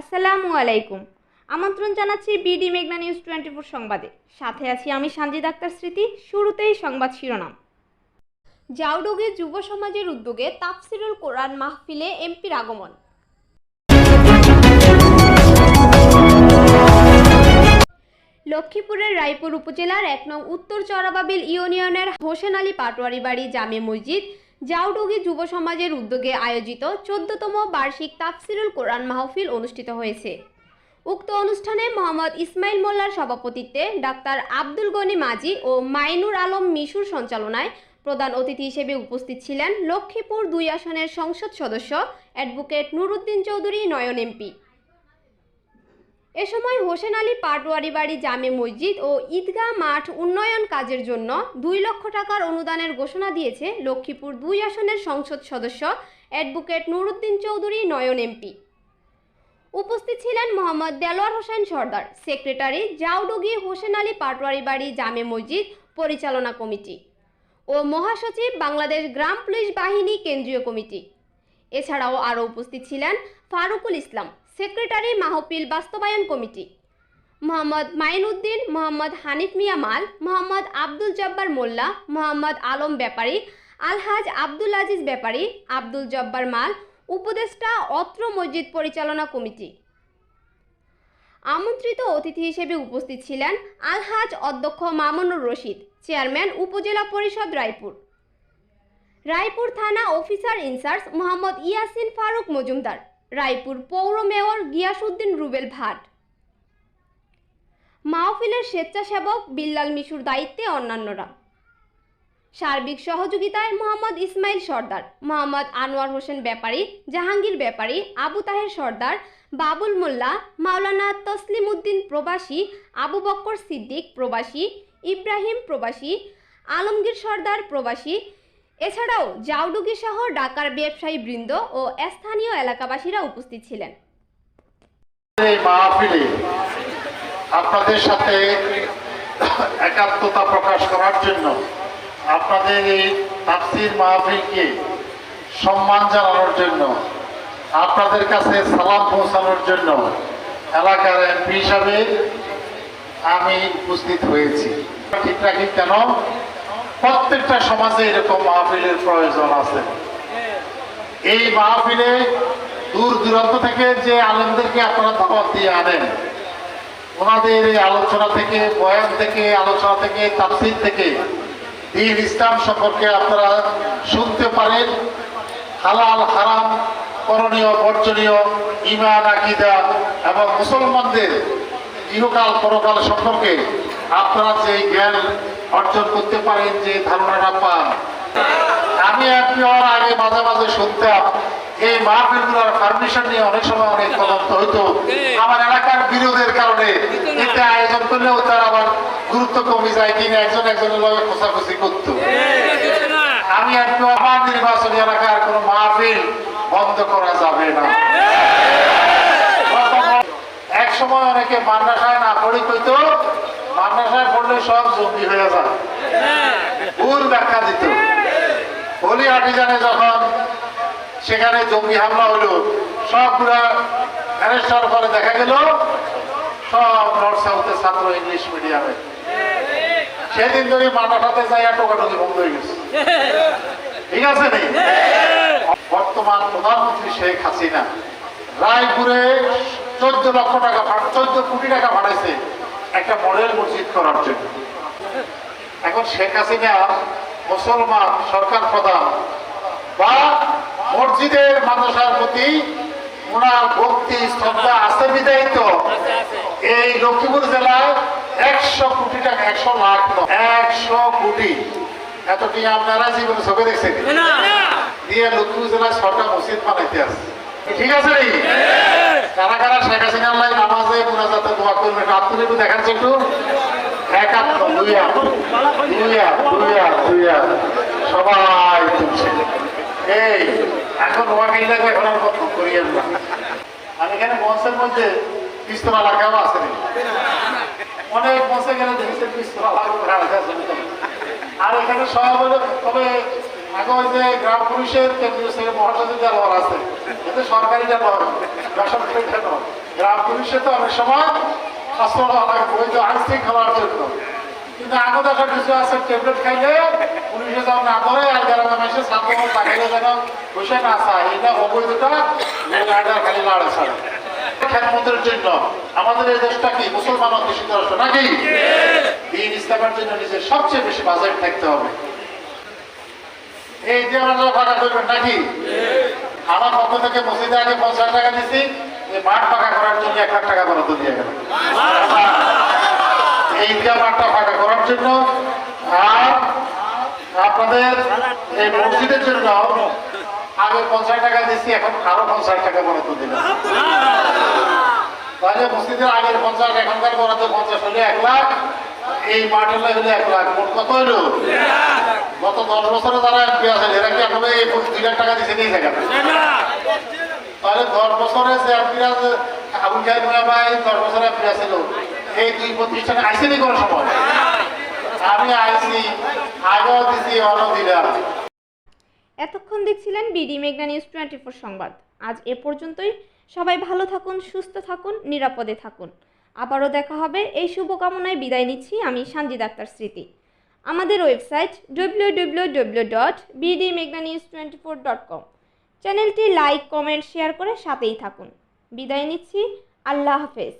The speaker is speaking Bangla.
আসসালামু আলাইকুম। আমন্ত্রণ জানাচ্ছি বিডি মেঘনা নিউজ টোয়েন্টি ফোর সংবাদে। সাথে আছি আমি সানজিদ আক্তার স্মৃতি, শুরুতেই সংবাদ শিরোনাম। জাউডুগে যুব সমাজের উদ্যোগে তাফসিরুল কোরআন মাহফিলে এমপির আগমন। লক্ষ্মীপুরের রায়পুর উপজেলার এক নং উত্তর চরাবাবিল ইউনিয়নের হোসেন আলী পাটোয়ারি বাড়ি জামে মসজিদ জাউডুগি যুব সমাজের উদ্যোগে আয়োজিত চোদ্দতম বার্ষিক তাফসিরুল কোরআন মাহফিল অনুষ্ঠিত হয়েছে। উক্ত অনুষ্ঠানে মোহাম্মদ ইসমাইল মোল্লার সভাপতিত্বে ডাক্তার আব্দুল গনি মাজি ও মাইনুর আলম মিশুর সঞ্চালনায় প্রধান অতিথি হিসেবে উপস্থিত ছিলেন লক্ষ্মীপুর দুই আসনের সংসদ সদস্য অ্যাডভোকেট নুরুদ্দিন চৌধুরী, নয়ন এমপি। এ সময় হোসেন আলী পাটোয়ারি বাড়ি জামে মসজিদ ও ঈদগাহ মাঠ উন্নয়ন কাজের জন্য দুই লক্ষ টাকার অনুদানের ঘোষণা দিয়েছে লক্ষ্মীপুর দুই আসনের সংসদ সদস্য অ্যাডভোকেট নুরুদ্দিন চৌধুরী, নয়ন এমপি। উপস্থিত ছিলেন মোহাম্মদ দেলোয়ার হোসেন সর্দার, সেক্রেটারি জাউডুগি হোসেন আলী পাটোয়ারি বাড়ি জামে মসজিদ পরিচালনা কমিটি ও মহাসচিব বাংলাদেশ গ্রাম পুলিশ বাহিনী কেন্দ্রীয় কমিটি। এছাড়াও আরও উপস্থিত ছিলেন ফারুকুল ইসলাম। সেক্রেটারি মাহফিল বাস্তবায়ন কমিটি। মোহাম্মদ মাইনউদ্দিন মোহাম্মদ হানিফ মিয়া মাল, মোহাম্মদ আব্দুল জব্বার মোল্লা, মোহাম্মদ আলম ব্যাপারী, আলহাজ আব্দুল আজিজ ব্যাপারী, আব্দুল জব্বার মাল, উপদেষ্টা অত্র মসজিদ পরিচালনা কমিটি। আমন্ত্রিত অতিথি হিসেবে উপস্থিত ছিলেন আলহাজ অধ্যক্ষ মামুনুর রশিদ, চেয়ারম্যান উপজেলা পরিষদ রায়পুর। রায়পুর থানা officer in charge Mohammad Yasin Faruk Majumder Raipur পৌর মেয়র গিয়াসউদ্দিন রুবেল ভাট। মাহফিলের স্বেচ্ছাসেবক বিল্লাল মিশুর দায়িত্বে অন্যান্যরা। সার্বিক সহযোগিতায় মোহাম্মদ ইসমাইল সর্দার, মোহাম্মদ আনোয়ার হোসেন ব্যাপারী, জাহাঙ্গীর ব্যাপারী, আবু তাহের সর্দার, বাবুল মোল্লা, মাওলানা তসলিম উদ্দিন প্রবাসী, আবু বক্কর সিদ্দিক প্রবাসী, ইব্রাহিম প্রবাসী, আলমগীর সর্দার প্রবাসী এছাড়াও জাউডুগি সহ ঢাকার ব্যবসায়ী বৃন্দ ও স্থানীয় এলাকাবাসীরা উপস্থিত ছিলেন। আপনাদের সাথে একাত্মতা প্রকাশ করার জন্য আপনাদের এই তাফসির মাহফিলকে সম্মান জানানোর জন্য, আপনাদের কাছে সালাম পৌঁছানোর জন্য এলাকার এমপি হিসাবে আমি উপস্থিত হয়েছি। ঠিক রাখি কেন? প্রত্যেকটা সমাজে এরকম মাহফিলের প্রয়োজন আছে। এই মাহফিলে দূর দূরান্ত থেকে যে আলেমদেরকে আপনারা দাওয়াত দিয়ে আনেন, ওনাদের এই আলোচনা থেকে, বয়ান থেকে, আলোচনা থেকে, তাফসির থেকে দিন ইসলাম সম্পর্কে আপনারা শুনতে পারেন। হালাল, হারাম, করণীয়, বর্জনীয় ইমান আকিদা এবং মুসলমানদের ইহকাল পরকাল সম্পর্কে আপনারা যে জ্ঞান অর্জন করতে পারেন, যে ধারণাটা পান। আমি এমপি হওয়ার আগে মাঝে মাঝে শুনতাম, এই মাহফিলগুলোর পারমিশন নিয়ে অনেক সময় অনেক তদন্ত হইতো। আমার এলাকার বিরোধের কারণে এতে আয়োজন করলেও তার আবার গুরুত্ব কমে যায় কিনা, একজন একজনের লগে খোঁচাখুচি করতো। আমি একটু আমার নির্বাচনী এলাকার কোনো মাহফিল বন্ধ করা যাবে না। এক সময় অনেকে মান্নাসায় না, পড়ি কইতো সব জঙ্গি হয়ে যায়। ভুল ব্যাখ্যা দিত। হোলি আটিজানে যখন সেখানে জঙ্গি হামলা হলো, সবগুলা অ্যারেস্ট হওয়ার ফলে দেখা গেল, সব নর্থ সাউথের ছাত্র ইংলিশ মিডিয়ামে। সেদিন ধরে মানাটাতে যাইয়া টোকাটুকি বন্ধ হয়ে গেছে। ঠিক আছে নি? বর্তমান প্রধানমন্ত্রী শেখ হাসিনা রায়পুরে চোদ্দ লক্ষ টাকা চোদ্দ কোটি টাকা পাঠাইছে একটা মডেল মসজিদ করার জন্য। এখন শেখ হাসিনা মুসলমান সরকার প্রধান বা মসজিদের মাদ্রাসার প্রতি ওনার ভক্তি শ্রদ্ধা আছে বিদায়ী তো। এই লক্ষ্মীপুর জেলায় একশো কোটি টাকা একশো লাখ একশো কোটি। এতটি আপনারা জীবনে চোখে দেখছেন? দিয়ে লক্ষ্মীপুর জেলায় ছটা মসজিদ বানাইতে আছে। ঠিক আছে রে কারা কারা শেখ হাসিনার লাই নামাজে মুনাজাতে দোয়া করবে। রাত্রে একটু দেখাচ্ছে একটু। হাত হাত হাত হাত হাত। সবাই তুলছে। এই, এখন নোয়াখালী লাগবে এখন আর কত করিয়েন না। আর এখানে মঞ্চের মধ্যে পিস্তলা লাগাও আছে অনেক মঞ্চে গেলে দেখেছেন পিস্তলা আছে আর এখানে সব হলো তবে আগে ওই যে গ্রাম পুলিশের কেন্দ্রীয় মহাসচিব দেওয়ার আছে এতে সরকারি দেওয়ার বেসরকারি দেওয়ার গ্রাম পুলিশে তো অনেক সময় অস্ত্র আইন শৃঙ্খলার জন্য। কিন্তু আগত একটা কিছু আছে ট্যাবলেট খাইলে পুলিশে যাও না ধরে আর গ্রামে মাসে সাধারণ তাকাইলে যেন বসে না চায় এটা খালি লাড়ে ছাড়ে খ্যাতমতের জন্য। আমাদের এই দেশটা কি মুসলমান অধ্যুষিত রাষ্ট্র নাকি? দিন ইসলামের জন্য নিজের সবচেয়ে বেশি বাজেট থাকতে হবে। এই যে আমরা ফাঁকা করবেন নাকি? আমার পক্ষ থেকে মসজিদে আগে পঞ্চাশ টাকা দিচ্ছি এই মাঠ ফাঁকা করার জন্য এক লাখ টাকা বরাদ্দ দিয়ে গেল এই ঈদগাহ মাঠটা ফাঁকা করার জন্য, আর আপনাদের এই মসজিদের জন্য আগে পঞ্চাশ টাকা দিচ্ছি এখন আরও পঞ্চাশ টাকা বরাদ্দ দিলাম তাহলে মসজিদের আগের পঞ্চাশ, এখনকার বরাদ্দ পঞ্চাশ হলে এক লাখ এই মোট কত গত দশ বছরে যারা এমপি আছেন, এরা কি আসলে এই দুই লাখ টাকা দিচ্ছে জায়গাটা তাহলে দশ বছরে যে এমপিরা আবুল ভাই দশ বছরে এমপি এই দুই প্রতিষ্ঠানে কোনো সময়? আমি আইসি আগেও দিছি দিলাম। এতক্ষণ দেখছিলেন বিডি মেঘনা নিউজ টোয়েন্টি ফোর সংবাদ। আজ এ পর্যন্তই। সবাই ভালো থাকুন, সুস্থ থাকুন, নিরাপদে থাকুন। আবারও দেখা হবে। এই শুভকামনায় বিদায় নিচ্ছি আমি সানজিদ আক্তার স্মৃতি। আমাদের website W W W dot news twenty four dot com চ্যানেলটি লাইক, কমেন্ট, শেয়ার করে সাথেই থাকুন। বিদায় নিচ্ছি। আল্লাহ হাফেজ।